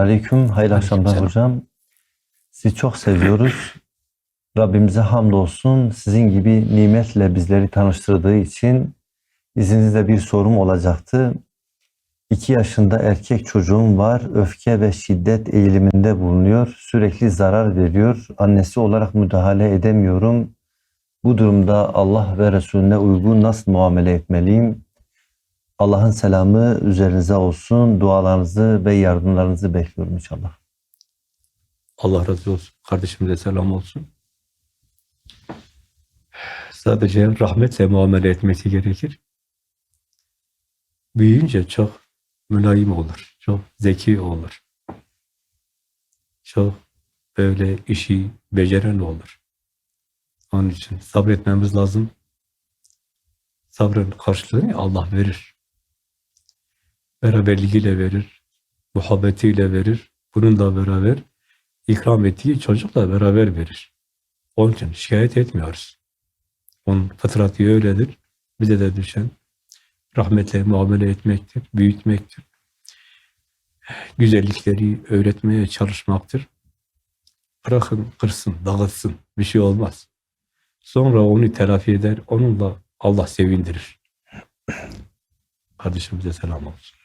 Aleyküm, hayırlı akşamlar hocam. Sizi çok seviyoruz. Rabbimize hamdolsun. Sizin gibi nimetle bizleri tanıştırdığı için izninizle bir sorum olacaktı. İki yaşında erkek çocuğum var. Öfke ve şiddet eğiliminde bulunuyor. Sürekli zarar veriyor. Annesi olarak müdahale edemiyorum. Bu durumda Allah ve Resulüne uygun nasıl muamele etmeliyim? Allah'ın selamı üzerinize olsun. Dualarınızı ve yardımlarınızı bekliyorum inşallah. Allah razı olsun. Kardeşimize selam olsun. Sadece rahmetle muamele etmesi gerekir. Büyüyünce çok mülayim olur. Çok zeki olur. Çok böyle işi beceren olur. Onun için sabretmemiz lazım. Sabrın karşılığını Allah verir. Beraberliğiyle verir. Muhabbetiyle verir. Bununla beraber ikram ettiği çocukla beraber verir. Onun için şikayet etmiyoruz. Onun fıtratı öyledir. Bize de düşen rahmetle muamele etmektir, büyütmektir. Güzellikleri öğretmeye çalışmaktır. Bırakın, kırsın, dağıtsın. Bir şey olmaz. Sonra onu telafi eder, onunla Allah sevindirir. Kardeşimize selam olsun.